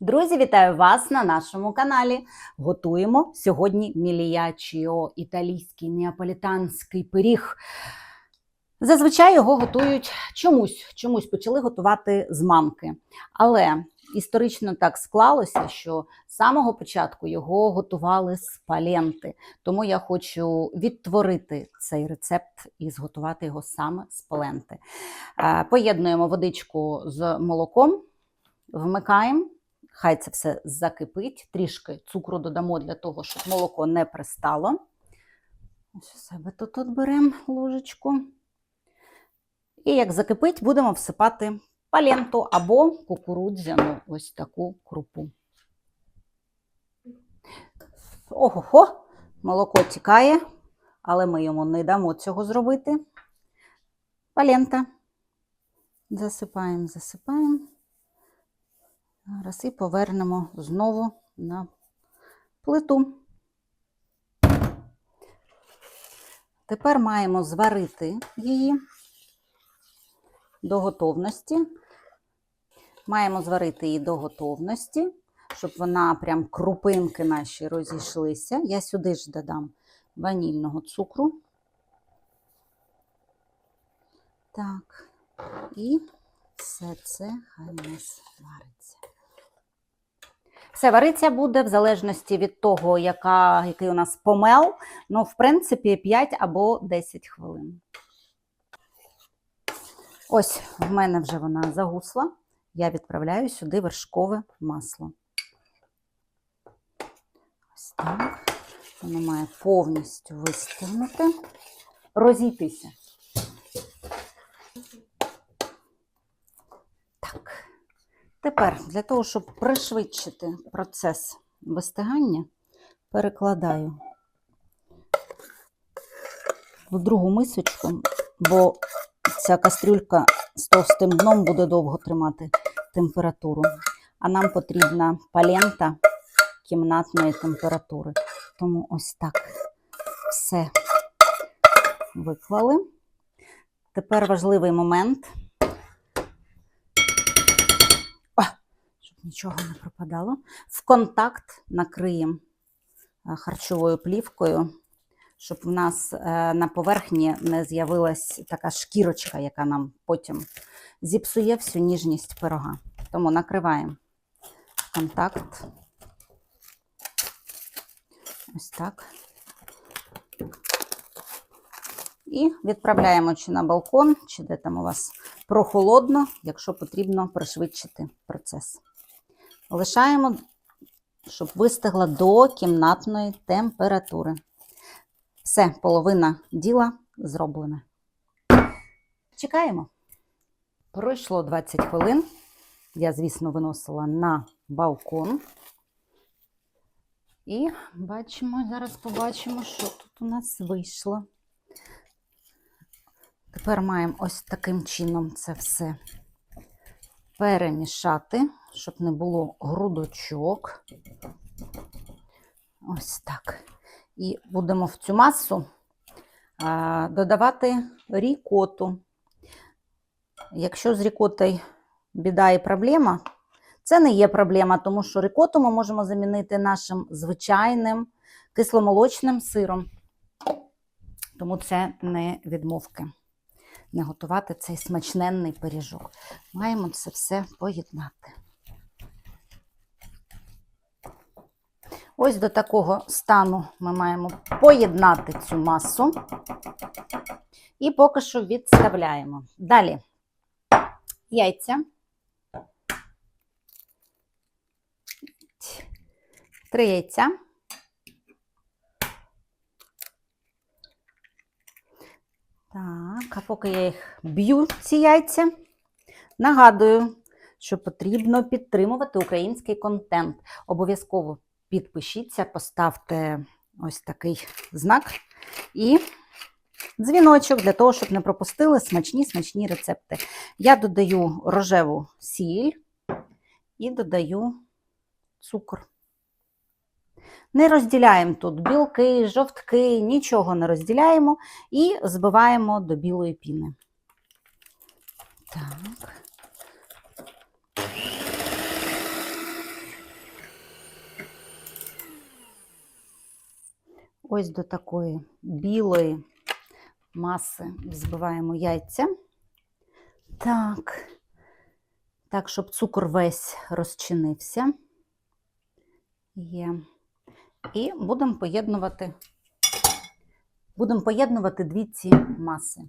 Друзі, вітаю вас на нашому каналі. Готуємо сьогодні міліячіо, італійський неаполітанський пиріг. Зазвичай його готують чомусь, чомусь почали готувати з манки. Але історично так склалося, що з самого початку його готували з паленти. Тому я хочу відтворити цей рецепт і зготувати його саме з паленти. Е, Поєднуємо водичку з молоком, вмикаємо. Хай це все закипить, трішки цукру додамо для того, щоб молоко не пристало. Ось себе тут, тут беремо ложечку. І як закипить, будемо всипати паленту або кукурудзяну ось таку крупу. Ого-го, молоко тікає, але ми йому не дамо цього зробити. Палента. Засипаємо, засипаємо. Зараз і повернемо знову на плиту. Тепер маємо зварити її до готовності. Маємо зварити її до готовності, щоб вона прям крупинки наші розійшлися. Я сюди ж додам ванільного цукру. Так, і все це хай у нас вариться. Все вариться буде в залежності від того, яка, який у нас помел. Ну, в принципі, 5 або 10 хвилин. Ось в мене вже вона загусла. Я відправляю сюди вершкове масло. Ось так. Воно має повністю вистигнути, розійтися. Так. Тепер для того, щоб пришвидшити процес вистигання, перекладаю в другу мисочку, бо ця кастрюлька з товстим дном буде довго тримати температуру. А нам потрібна палента кімнатної температури. Тому ось так все виклали. Тепер важливий момент. щоб нічого не пропадало. В контакт накриємо е, харчовою плівкою, щоб в нас е, на поверхні не з'явилась така шкірочка, яка нам потім зіпсує всю ніжність пирога. Тому накриваємо контакт. Ось так. І відправляємо чи на балкон, чи де там у вас прохолодно, якщо потрібно пришвидшити процес. Лишаємо, щоб вистигла до кімнатної температури. Все, половина діла зроблена. Чекаємо. Пройшло 20 хвилин. Я, звісно, виносила на балкон. І бачимо, зараз побачимо, що тут у нас вийшло. Тепер маємо ось таким чином це все перемішати, щоб не було грудочок. Ось так. І будемо в цю масу додавати рікоту. Якщо з рікотою біда і проблема, це не є проблема, тому що рікоту ми можемо замінити нашим звичайним кисломолочним сиром. Тому це не відмовки не готувати цей смачненний пиріжок. Маємо це все поєднати. Ось до такого стану ми маємо поєднати цю масу і поки що відставляємо. Далі яйця. Три яйця. Так, а поки я їх б'ю, ці яйця, нагадую, що потрібно підтримувати український контент. Обов'язково підпишіться, поставте ось такий знак і дзвіночок для того, щоб не пропустили смачні смачні рецепти. Я додаю рожеву сіль і додаю цукор. Не розділяємо тут білки, жовтки, нічого не розділяємо і збиваємо до білої піни. Так. Ось до такої білої маси взбиваємо яйця. Так, так, щоб цукор весь розчинився. Є. І будемо поєднувати, будемо поєднувати дві ці маси.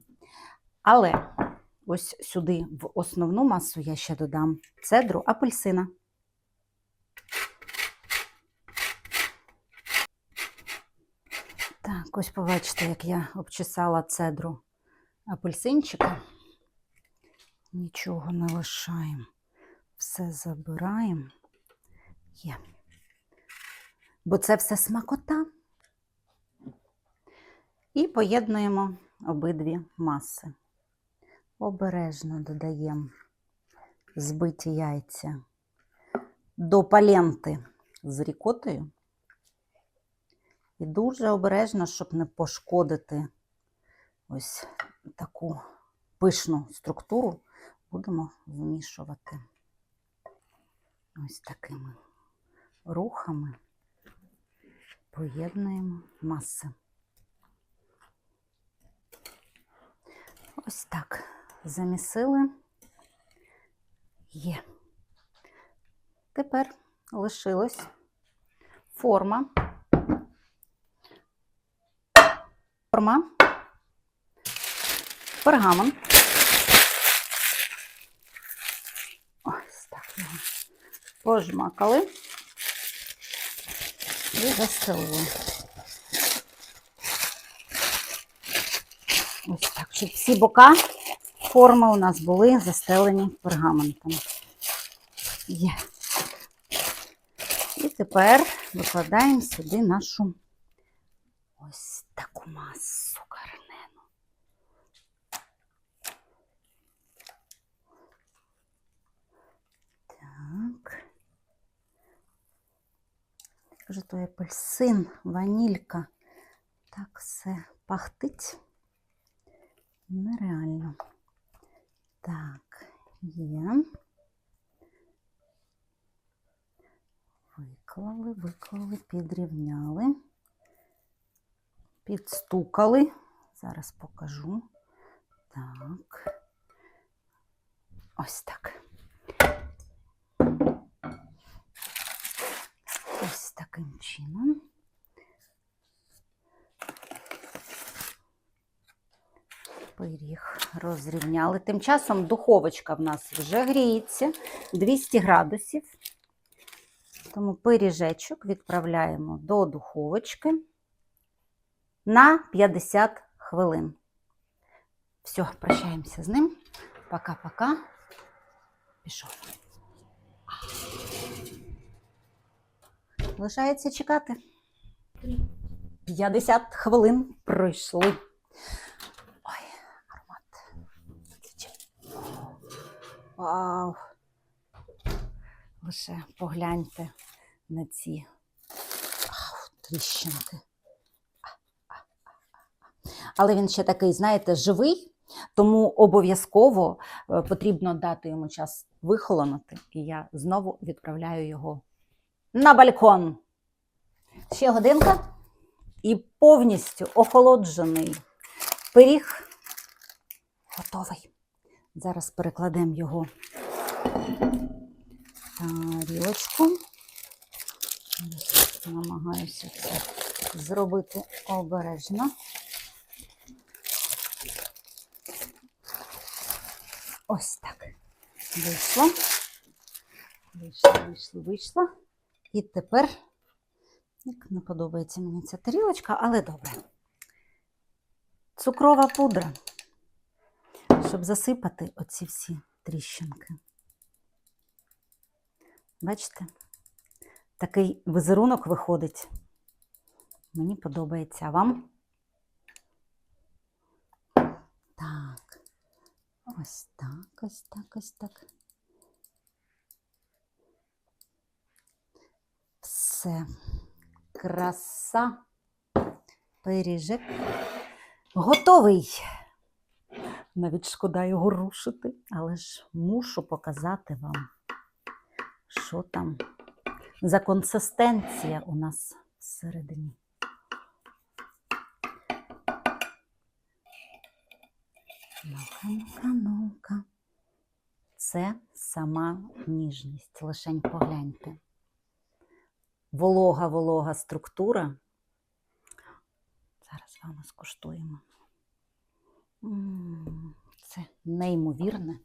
Але ось сюди, в основну масу, я ще додам цедру апельсина. Так, ось побачите, як я обчесала цедру апельсинчика. Нічого не лишаємо. Все забираємо. Є. Бо це все смакота. І поєднуємо обидві маси. Обережно додаємо збиті яйця до паленти з рікотою. І дуже обережно, щоб не пошкодити ось таку пишну структуру, будемо вмішувати ось такими рухами, поєднуємо маси. Ось так замісили. Є. Тепер лишилась форма. Форма. Пергамент. Ось так його пожмакали і застелили. Ось так, щоб всі бока форми у нас були застелені пергаментом. Є. І тепер викладаємо сюди нашу ось таку масу карнену. Так. Кажу, той апельсин, ванілька. Так все пахтить. Нереально. Так, є. Виклали, виклали, підрівняли, підстукали. Зараз покажу. Так. Ось так. Ось таким чином. Пиріг розрівняли. Тим часом духовочка в нас вже гріється 200 градусів. Тому пиріжечок відправляємо до духовочки на 50 хвилин. Все, прощаємося з ним. Пока-пока. Пішов. Лишається чекати. 50 хвилин пройшли. Ой, аромат. Вау. Лише погляньте на ці Ау, тріщинки. Але він ще такий, знаєте, живий, тому обов'язково е, потрібно дати йому час вихолонути. І я знову відправляю його на балкон. Ще годинка і повністю охолоджений пиріг готовий. Зараз перекладемо його тарілочку. Намагаюся це зробити обережно. Ось так. Вийшло. Вийшло, вийшло, вийшло. І тепер, як не подобається мені ця тарілочка, але добре. Цукрова пудра, щоб засипати оці всі тріщинки. Бачите? Такий візерунок виходить. Мені подобається. Вам? Так. Ось так, ось так, ось так. це краса, пиріжек. Готовий. Навіть шкода його рушити, але ж мушу показати вам, що там за консистенція у нас всередині. Ну-ка, ну-ка, ну-ка. Це сама ніжність, лишень погляньте. Волога, волога структура. Зараз з вами скуштуємо. Це неймовірне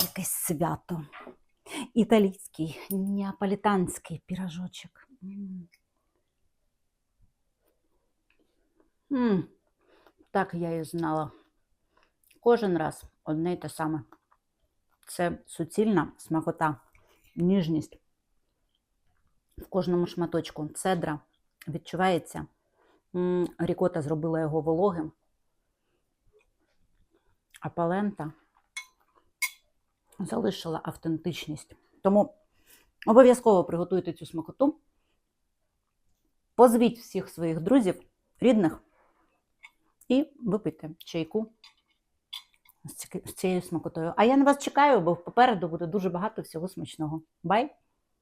якесь свято. Італійський, неаполітанський пірожочок. М. М, Так я і знала. Кожен раз одне й те саме. Це суцільна смакота, ніжність в кожному шматочку. Цедра відчувається. Рікота зробила його вологим, а палента залишила автентичність. Тому обов'язково приготуйте цю смакоту. Позвіть всіх своїх друзів, рідних і випийте чайку з цією смакотою. А я на вас чекаю, бо попереду буде дуже багато всього смачного. Бай!